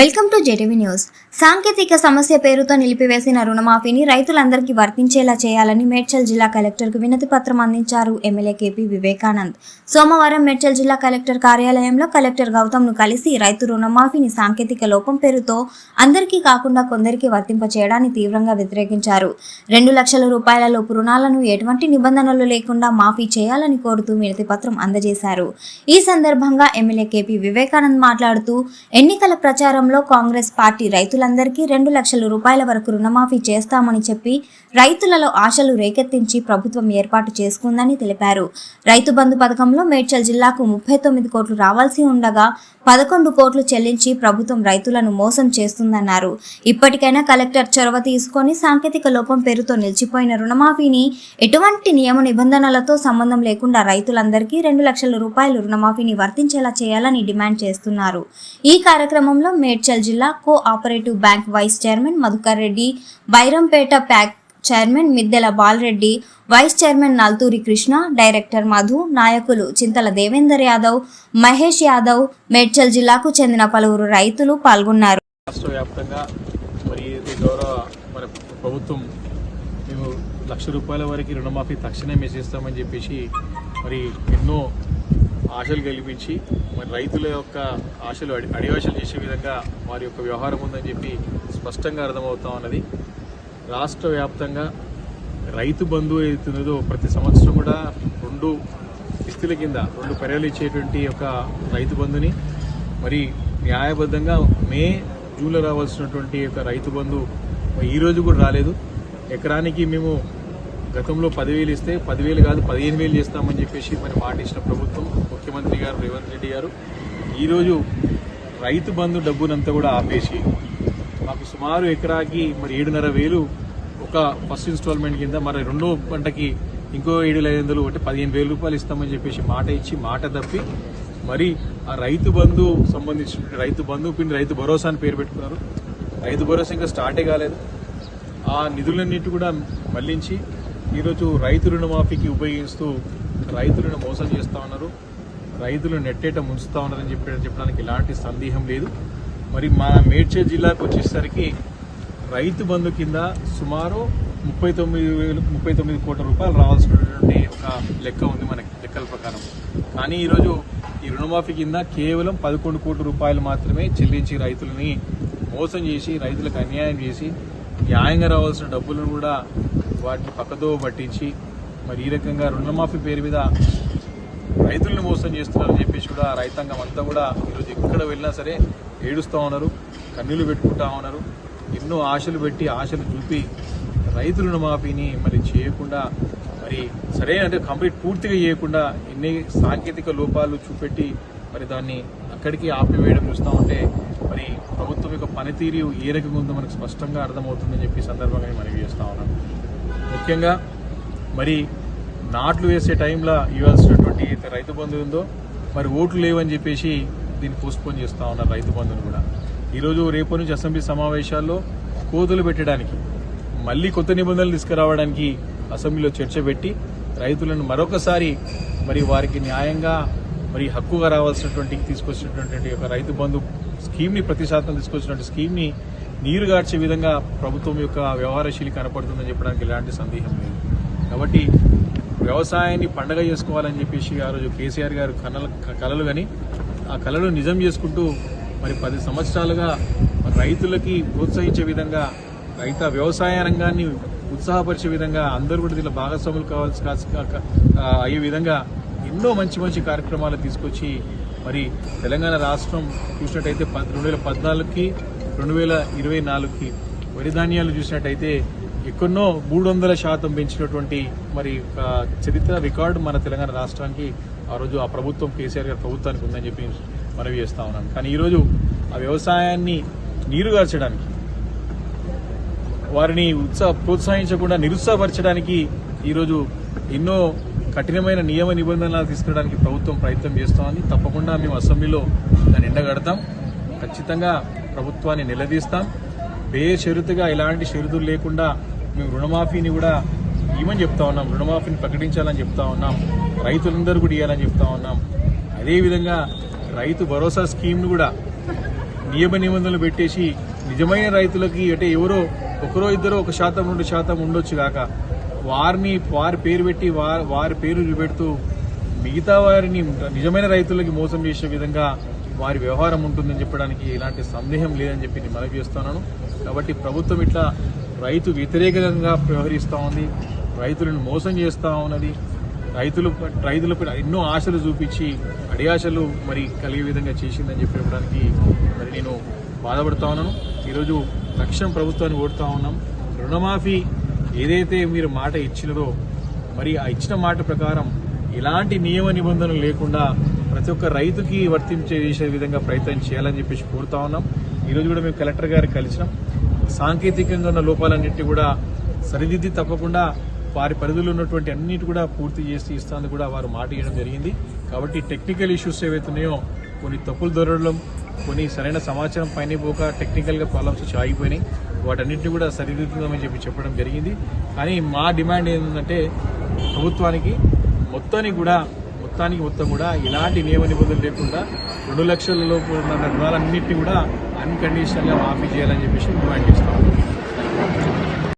Welcome to జెటివి news. సాంకేతిక సమస్య పేరుతో నిలిపివేసిన రుణమాఫీని రైతులందరికీ వర్తించేలా చేయాలని మేడ్చల్ జిల్లా కలెక్టర్కు వినతి పత్రం అందించారు ఎమ్మెల్యే కేపీ వివేకానంద్. సోమవారం మేడ్చల్ జిల్లా కలెక్టర్ కార్యాలయంలో కలెక్టర్ గౌతమ్ను కలిసి రైతు రుణమాఫీని సాంకేతిక లోపం పేరుతో అందరికీ కాకుండా కొందరికి వర్తింపచేయడాన్ని తీవ్రంగా వ్యతిరేకించారు. రెండు లక్షల రూపాయల లోపు రుణాలను ఎటువంటి నిబంధనలు లేకుండా మాఫీ చేయాలని కోరుతూ వినతి పత్రం అందజేశారు. ఈ సందర్భంగా ఎమ్మెల్యే కేపీ వివేకానంద్ మాట్లాడుతూ ఎన్నికల ప్రచారం ప్రచారంలో కాంగ్రెస్ పార్టీ రైతులందరికీ రెండు లక్షల రూపాయల వరకు రుణమాఫీ చేస్తామని చెప్పి రైతులలో ఆశలు రేకెత్తించి ప్రభుత్వం ఏర్పాటు చేసుకుందని తెలిపారు. రైతు బంధు పథకంలో మేడ్చల్ జిల్లాకు ముప్పై తొమ్మిది కోట్లు రావాల్సి ఉండగా పదకొండు కోట్లు చెల్లించి ప్రభుత్వం రైతులను మోసం చేస్తుందన్నారు. ఇప్పటికైనా కలెక్టర్ చొరవ తీసుకొని సాంకేతిక లోపం పేరుతో నిలిచిపోయిన రుణమాఫీని ఎటువంటి నియమ నిబంధనలతో సంబంధం లేకుండా రైతులందరికీ రెండు లక్షల రూపాయలు రుణమాఫీని వర్తించేలా చేయాలని డిమాండ్ చేస్తున్నారు. ఈ కార్యక్రమంలో మేడ్చల్ జిల్లా cooperative bank vice chairman Madhukar Reddy Bairampet PAC chairman Middela Balareddy vice chairman Nalturi Krishna director Madhu నాయకులు చింతల దేవేందర్ యాదవ్ మహేష్ యాదవ్ మేడ్చల్ జిల్లాకు చెందిన పలువురు రైతులు పాల్గొన్నారు. రాష్ట్ర వ్యాప్తంగా మరి గౌరవ మన ప్రభుత్వం మేము లక్ష రూపాయల వరకు రుణమాఫీ తక్షణమే చేస్తామని చెప్పేసి మరి ఎన్నో ఆశలు కల్పించి మరి రైతుల యొక్క ఆశలు అడి అడివాశలు చేసే విధంగా వారి యొక్క వ్యవహారం ఉందని చెప్పి స్పష్టంగా అర్థమవుతా ఉన్నది. రాష్ట్ర వ్యాప్తంగా రైతు బంధు ఏదైతున్నదో ప్రతి సంవత్సరం కూడా రెండు కిస్తుల కింద రెండు పెరలు ఇచ్చేటువంటి ఒక రైతు బంధుని. మరి న్యాయబద్ధంగా మే జూన్లో రావాల్సినటువంటి ఒక రైతు బంధు మరి కూడా రాలేదు. ఎకరానికి మేము గతంలో పదివేలు ఇస్తే పదివేలు కాదు పదిహేను వేలు చేస్తామని చెప్పేసి మరి మాట ఇచ్చిన ప్రభుత్వం ముఖ్యమంత్రి గారు రేవంత్ రెడ్డి గారు. ఈరోజు రైతు బంధు డబ్బునంతా కూడా ఆపేసి మాకు సుమారు ఎకరాకి మరి ఏడున్నర వేలు ఒక ఫస్ట్ ఇన్స్టాల్మెంట్ కింద మరి రెండో పంటకి ఇంకో ఏడు ఐదు వందలు అంటే పదిహేను వేల రూపాయలు ఇస్తామని చెప్పేసి మాట ఇచ్చి మాట తప్పి మరి ఆ రైతు బంధు సంబంధించిన రైతు బంధు పిండి రైతు భరోసా అని పేరు పెట్టుకున్నారు. రైతు భరోసా ఇంకా స్టార్టే కాలేదు. ఆ నిధులన్నిటి కూడా మళ్ళించి ఈరోజు రైతు రుణమాఫీకి ఉపయోగిస్తూ రైతులను మోసం చేస్తూ ఉన్నారు. రైతులు నెట్టేట ముంచుతూ ఉన్నారని చెప్పి చెప్పడానికి ఎలాంటి సందేహం లేదు. మరి మా మేడ్చే జిల్లాకు వచ్చేసరికి రైతు బంధు కింద సుమారు ముప్పై తొమ్మిది వేలు ముప్పై తొమ్మిది కోట్ల రూపాయలు రావాల్సినటువంటి ఒక లెక్క ఉంది మనకి లెక్కల ప్రకారం. కానీ ఈరోజు ఈ రుణమాఫీ కింద కేవలం పదకొండు కోట్ల రూపాయలు మాత్రమే చెల్లించి రైతులని మోసం చేసి రైతులకు అన్యాయం చేసి న్యాయంగా రావాల్సిన డబ్బులను కూడా వాటిని పక్కదో పట్టించి మరి ఈ రకంగా రుణమాఫీ పేరు మీద రైతులను మోసం చేస్తున్నారని చెప్పేసి కూడా రైతాంగం అంతా కూడా ఈరోజు ఎక్కడ వెళ్ళినా సరే ఏడుస్తూ ఉన్నారు కన్నీళ్ళు పెట్టుకుంటా ఉన్నారు. ఎన్నో ఆశలు పెట్టి ఆశలు చూపి రైతు రుణమాఫీని మరి చేయకుండా మరి సరే అంటే కంప్లీట్ పూర్తిగా చేయకుండా ఎన్ని సాంకేతిక లోపాలు చూపెట్టి మరి దాన్ని అక్కడికి ఆపివేయడం చూస్తూ ఉంటే మరి ప్రభుత్వం యొక్క పనితీరు ఏ రకంగా ఉందో మనకు స్పష్టంగా అర్థమవుతుందని చెప్పి సందర్భంగా మనవి చేస్తూ ఉన్నాను. ముఖ్యంగా మరి నాట్లు వేసే టైంలో ఇవ్వాల్సినటువంటి రైతు బంధు ఉందో మరి ఓట్లు లేవని చెప్పేసి దీన్ని పోస్ట్పోన్ చేస్తా ఉన్నారు రైతు బంధుని కూడా. ఈరోజు రేపు నుంచి అసెంబ్లీ సమావేశాల్లో కోతులు పెట్టడానికి మళ్ళీ కొత్త నిబంధనలు తీసుకురావడానికి అసెంబ్లీలో చర్చ పెట్టి రైతులను మరొకసారి మరి వారికి న్యాయంగా మరి హక్కుగా రావాల్సినటువంటి తీసుకొచ్చినటువంటి ఒక రైతు బంధు స్కీమ్ని ప్రతి శాతం తీసుకొచ్చినటువంటి స్కీమ్ని నీరు గార్చే విధంగా ప్రభుత్వం యొక్క వ్యవహారశీలి కనపడుతుందని చెప్పడానికి ఎలాంటి సందేహం లేదు. కాబట్టి వ్యవసాయాన్ని పండగ చేసుకోవాలని చెప్పేసి ఆ రోజు కేసీఆర్ గారు కళలు కలలు కానీ ఆ కళలు నిజం చేసుకుంటూ మరి పది సంవత్సరాలుగా రైతులకి ప్రోత్సహించే విధంగా రైత వ్యవసాయ రంగాన్ని ఉత్సాహపరిచే విధంగా అందరూ కూడా దీనిలో భాగస్వాములు కావాల్సి అయ్యే విధంగా ఎన్నో మంచి మంచి కార్యక్రమాలు తీసుకొచ్చి మరి తెలంగాణ రాష్ట్రం చూసినట్టయితే రెండు వేల పద్నాలుగుకి రెండు వేల ఇరవై నాలుగుకి వరి ధాన్యాలు చూసినట్టయితే ఎక్కడో మూడు వందల శాతం పెంచినటువంటి మరి ఒక చరిత్ర రికార్డు మన తెలంగాణ రాష్ట్రానికి ఆ రోజు ఆ ప్రభుత్వం కేసీఆర్ గారి ప్రభుత్వానికి ఉందని చెప్పి మనవి చేస్తా ఉన్నాను కానీ ఈరోజు ఆ వ్యవసాయాన్ని నీరుగార్చడానికి వారిని ఉత్సాహ ప్రోత్సహించకుండా నిరుత్సాహపరచడానికి ఈరోజు ఎన్నో కఠినమైన నియమ నిబంధనలు తీసుకురావడానికి ప్రభుత్వం ప్రయత్నం చేస్తోంది తప్పకుండా మేము అసెంబ్లీలో దాన్ని ఎండగడతాం. ఖచ్చితంగా ప్రభుత్వాన్ని నిలదీస్తాం. బేషరతుగా ఎలాంటి షరతులు లేకుండా మేము రుణమాఫీని కూడా ఇవ్వని చెప్తా ఉన్నాం? రుణమాఫీని ప్రకటించాలని చెప్తా ఉన్నాం. రైతులందరూ కూడా ఇవ్వాలని చెప్తా ఉన్నాం. అదేవిధంగా రైతు భరోసా స్కీమ్ను కూడా నియమ నిబంధనలు పెట్టేసి నిజమైన రైతులకి అంటే ఎవరో ఒకరో ఇద్దరు ఒక శాతం రెండు శాతం ఉండొచ్చు కాక వారిని వారి పేరు పెట్టి వారి వారి పేరు పెడుతూ మిగతా వారిని నిజమైన రైతులకి మోసం చేసే విధంగా వారి వ్యవహారం ఉంటుందని చెప్పడానికి ఎలాంటి సందేహం లేదని చెప్పి నేను మనవి చేస్తున్నాను. కాబట్టి ప్రభుత్వం ఇట్లా రైతు వ్యతిరేకంగా వ్యవహరిస్తూ ఉంది. రైతులను మోసం చేస్తూ ఉన్నది. రైతులు రైతులపై ఎన్నో ఆశలు చూపించి అడియాశలు మరి కలిగే విధంగా చేసిందని చెప్పి చెప్పడానికి మరి నేను బాధపడుతూ ఉన్నాను. ఈరోజు లక్ష్యం ప్రభుత్వాన్ని ఓడుతూ ఉన్నాం. రుణమాఫీ ఏదైతే మీరు మాట ఇచ్చినదో మరి ఆ ఇచ్చిన మాట ప్రకారం ఎలాంటి నియమ నిబంధనలు లేకుండా ప్రతి ఒక్క రైతుకి వర్తించే చేసే విధంగా ప్రయత్నం చేయాలని చెప్పేసి కోరుతా ఉన్నాం. ఈరోజు కూడా మేము కలెక్టర్ గారికి కలిసినాం. సాంకేతికంగా ఉన్న లోపాలన్నింటినీ కూడా సరిదిద్ది తప్పకుండా వారి పరిధిలో ఉన్నటువంటి అన్నిటి కూడా పూర్తి చేసి ఇస్తాను కూడా వారు మాట ఇవ్వడం జరిగింది. కాబట్టి టెక్నికల్ ఇష్యూస్ ఏవైతున్నాయో కొన్ని తప్పులు దొరకడం కొన్ని సరైన సమాచారం పైన పోక టెక్నికల్గా ప్రాబ్లమ్స్ వచ్చి ఆగిపోయినాయి. వాటన్నిటిని కూడా సరిదిద్దుదామని చెప్పి చెప్పడం జరిగింది. కానీ మా డిమాండ్ ఏంటంటే ప్రభుత్వానికి మొత్తానికి కూడా మొత్తానికి మొత్తం కూడా ఇలాంటి నియమ నిబంధనలు లేకుండా రెండు లక్షల లోపు ఉన్న రుణాలన్నింటినీ కూడా అన్కండిషనల్గా మాఫీ చేయాలని చెప్పేసి డిమాండ్ చేస్తాము